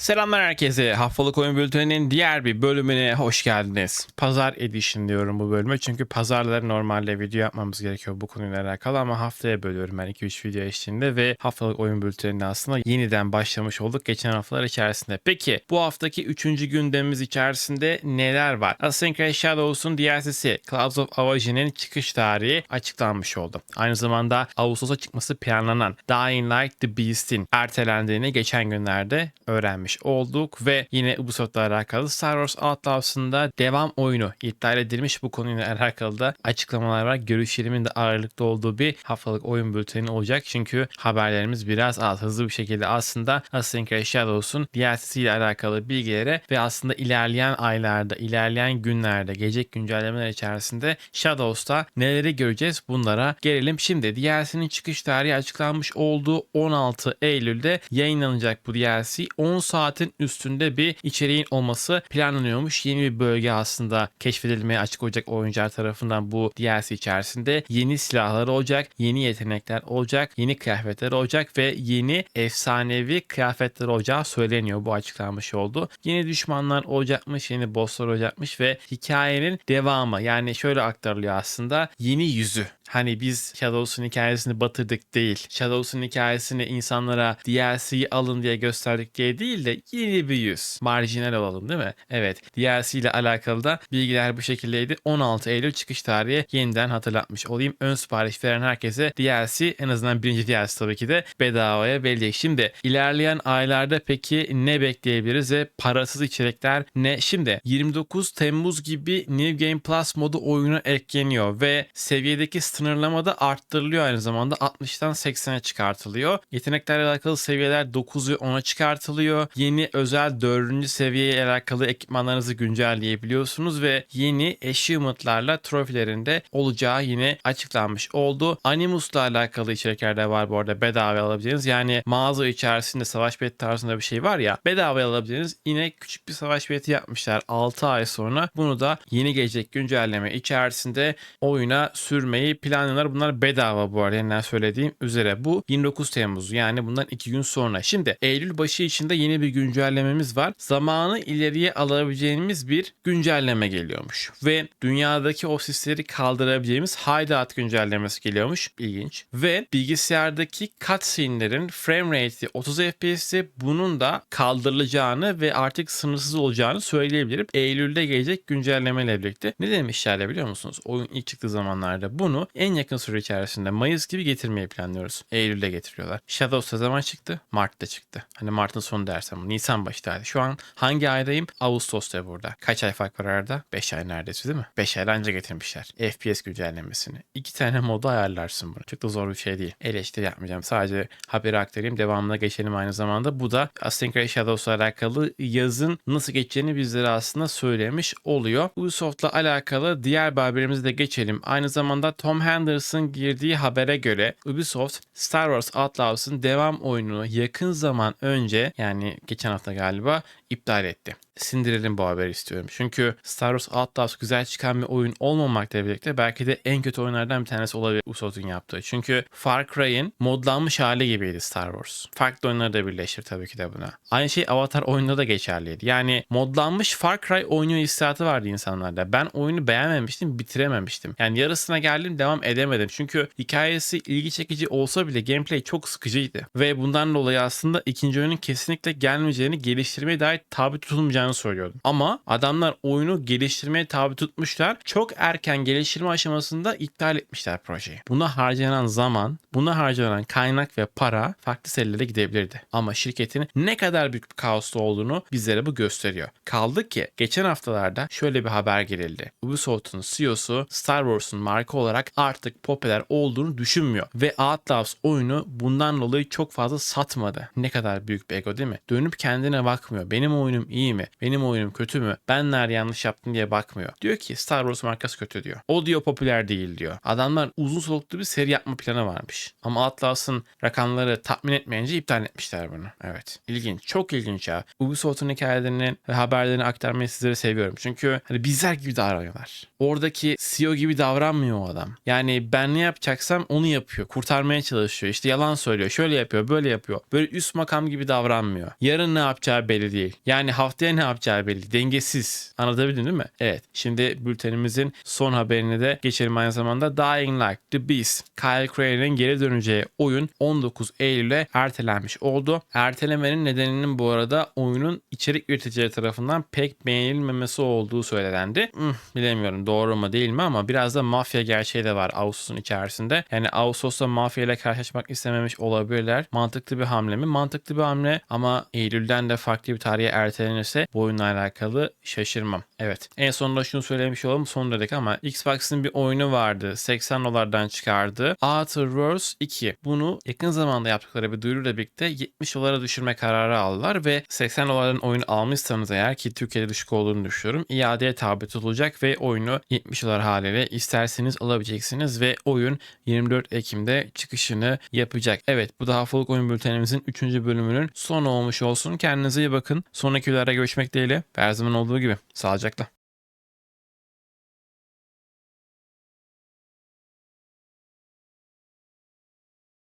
Selamlar herkese. Haftalık oyun bülteninin diğer bir bölümüne hoş geldiniz. Pazar edition diyorum bu bölüme çünkü pazarları normalde video yapmamız gerekiyor bu konuyla alakalı ama haftaya bölüyorum ben 2-3 video eşliğinde ve haftalık oyun bülteninde aslında yeniden başlamış olduk geçen haftalar içerisinde. Peki bu haftaki 3. gündemimiz içerisinde neler var? Assassin's Creed Shadows'un DLC'si Clouds of Avage'nin çıkış tarihi açıklanmış oldu. Aynı zamanda Ağustos'a çıkması planlanan Dying Light The Beast'in ertelendiğini geçen günlerde öğrenmiş olduk ve yine Ubisoft'la alakalı Star Wars Outlaws'ın da devam oyunu iptal edilmiş. Bu konuyla alakalı da açıklamalar var. Görüşlerimin de ağırlıkta olduğu bir haftalık oyun bülteni olacak. Çünkü haberlerimiz biraz az hızlı bir şekilde aslında Assassin's Creed Shadows'un DLC'si ile alakalı bilgilere ve aslında ilerleyen aylarda, ilerleyen günlerde, gelecek güncellemeler içerisinde Shadows'ta neleri göreceğiz bunlara gelelim. Şimdi DLC'nin çıkış tarihi açıklanmış olduğu 16 Eylül'de yayınlanacak bu DLC 10 saatin üstünde bir içeriğin olması planlanıyormuş. Yeni bir bölge aslında keşfedilmeye açık olacak oyuncular tarafından bu DLC içerisinde yeni silahlar olacak, yeni yetenekler olacak, yeni kıyafetler olacak ve yeni efsanevi kıyafetler olacağı söyleniyor. Bu açıklanmış oldu. Yeni düşmanlar olacakmış, yeni bosslar olacakmış ve hikayenin devamı yani şöyle aktarılıyor aslında yeni yüzü. Hani biz Shadows'un hikayesini batırdık değil. Shadows'un hikayesini insanlara DLC'yi alın diye gösterdik diye değil de yeni bir yüz. Marjinal olalım değil mi? Evet. DLC ile alakalı da bilgiler bu şekildeydi. 16 Eylül çıkış tarihi yeniden hatırlatmış olayım. Ön sipariş veren herkese DLC en azından birinci DLC tabii ki de bedavaya verecek. Şimdi ilerleyen aylarda peki ne bekleyebiliriz ve parasız içerikler ne? Şimdi 29 Temmuz gibi New Game Plus modu oyuna ekleniyor ve seviyedeki sınırlama da arttırılıyor aynı zamanda 60'tan 80'e çıkartılıyor. Yeteneklerle alakalı seviyeler 9 ve 10'a çıkartılıyor. Yeni özel 4. seviyeye alakalı ekipmanlarınızı güncelleyebiliyorsunuz ve yeni achievement'larla trofilerinde olacağı yine açıklanmış oldu. Animus'la alakalı içerikler de var bu arada bedava alabileceğiniz. Yani mağaza içerisinde savaş bileti tarzında bir şey var ya bedava alabileceğiniz yine küçük bir savaş bileti yapmışlar 6 ay sonra. Bunu da yeni gelecek güncelleme içerisinde oyuna sürmeyi planlıyorlar. Bunlar bedava bu arada yeniden söylediğim üzere. Bu 29 Temmuz yani bundan 2 gün sonra. Şimdi Eylül başı içinde yeni bir güncellememiz var. Zamanı ileriye alabileceğimiz bir güncelleme geliyormuş. Ve dünyadaki o sisleri kaldırabileceğimiz Hideout güncellemesi geliyormuş. İlginç. Ve bilgisayardaki cutscene'lerin frame rate'i 30 FPS'te bunun da kaldırılacağını ve artık sınırsız olacağını söyleyebilirim. Eylül'de gelecek güncellemeyle birlikte. Ne demişlerle biliyor musunuz? Oyun ilk çıktığı zamanlarda bunu en yakın süre içerisinde Mayıs gibi getirmeyi planlıyoruz. Eylül'de getiriyorlar. Shadows ne zaman çıktı? Mart'ta çıktı. Hani Mart'ın sonu dersem Nisan başıydı. Şu an hangi aydayım? Ağustos'ta burada. Kaç ay fark var arada? 5 ay neredeyse değil mi? 5 ay önce getirmişler. FPS güncellemesini. İki tane modu ayarlarsın bunu. Çok da zor bir şey değil. Eleştiri yapmayacağım. Sadece haberi aktarayım. Devamına geçelim aynı zamanda. Bu da Creed Shadows'la alakalı yazın nasıl geçeceğini bizlere aslında söylemiş oluyor. Ubisoft'la alakalı diğer bir haberimize de geçelim. Aynı zamanda Tom Henderson girdiği habere göre Ubisoft Star Wars Outlaws'ın devam oyununu yakın zaman önce yani geçen hafta galiba iptal etti. Sindirelim bu haberi istiyorum. Çünkü Star Wars Outlaws güzel çıkan bir oyun olmamakla birlikte belki de en kötü oyunlardan bir tanesi olabilir Ubisoft'un yaptığı. Çünkü Far Cry'in modlanmış hali gibiydi Star Wars. Farklı oyunları da birleştir tabii ki de buna. Aynı şey Avatar oyununda da geçerliydi. Yani modlanmış Far Cry oynuyor hissiyatı vardı insanlarda. Ben oyunu beğenmemiştim, bitirememiştim. Yani yarısına geldim devam edemedim. Çünkü hikayesi ilgi çekici olsa bile gameplay çok sıkıcıydı. Ve bundan dolayı aslında ikinci oyunun kesinlikle gelmeyeceğini, geliştirmeye dair tabi tutulmayacağını söylüyordum. Ama adamlar oyunu geliştirmeye tabi tutmuşlar. Çok erken geliştirme aşamasında iptal etmişler projeyi. Buna harcanan zaman, buna harcanan kaynak ve para farklı sellere gidebilirdi. Ama şirketin ne kadar büyük bir kaosta olduğunu bizlere bu gösteriyor. Kaldı ki geçen haftalarda şöyle bir haber gelildi. Ubisoft'un CEO'su Star Wars'un marka olarak artık popüler olduğunu düşünmüyor. Ve Outlaws oyunu bundan dolayı çok fazla satmadı. Ne kadar büyük bir ego değil mi? Dönüp kendine bakmıyor. Benim oyunum iyi mi? Benim oyunum kötü mü? Ben nerede yanlış yaptım diye bakmıyor. Diyor ki Star Wars markası kötü diyor. O diyor popüler değil diyor. Adamlar uzun soluklu bir seri yapma planı varmış. Ama Atlas'ın rakamları tatmin etmeyince iptal etmişler bunu. Evet. İlginç. Çok ilginç ya. Ubisoft'un hikayelerinin ve haberlerini aktarmayı sizlere seviyorum. Çünkü hani bizler gibi davranıyorlar. Oradaki CEO gibi davranmıyor o adam. Yani ben ne yapacaksam onu yapıyor. Kurtarmaya çalışıyor. İşte yalan söylüyor. Şöyle yapıyor, böyle yapıyor. Böyle üst makam gibi davranmıyor. Yarın ne yapacağı belli değil. Yani haftaya ne yapacağı belli. Dengesiz. Anlatabildim değil mi? Evet. Şimdi bültenimizin son haberini de geçelim aynı zamanda. Dying Light, The Beast, Kyle Crane'in geri döneceği oyun 19 Eylül'e ertelenmiş oldu. Ertelemenin nedeninin bu arada oyunun içerik üreticileri tarafından pek beğenilmemesi olduğu söylendi. Hmm, bilemiyorum doğru mu değil mi ama biraz da mafya gerçeği de var Ağustos'un içerisinde. Yani Ağustos'ta mafya ile karşılaşmak istememiş olabilirler. Mantıklı bir hamle mi? Mantıklı bir hamle ama Eylül'den de farklı bir tarihe ertelenirse bu oyunla alakalı şaşırmam. Evet. En sonunda şunu söylemiş olalım son dedik ama Xbox'ın bir oyunu vardı. 80 dolardan çıkardı. Outer Worlds 2. Bunu yakın zamanda yaptıkları bir duyuruyla birlikte 70 dolara düşürme kararı aldılar ve 80 dolardan oyun almışsanız eğer ki Türkiye'de düşük olduğunu düşünüyorum. iadeye tabi tutulacak ve oyunu 70 dolar haliyle isterseniz alabileceksiniz ve oyun 24 Ekim'de çıkışını yapacak. Evet bu da haftalık oyun bültenimizin 3. bölümünün sonu olmuş olsun. Kendinize iyi bakın. Sonraki videolarda görüşmek dileğiyle. Her zaman olduğu gibi. Sağlıcakla.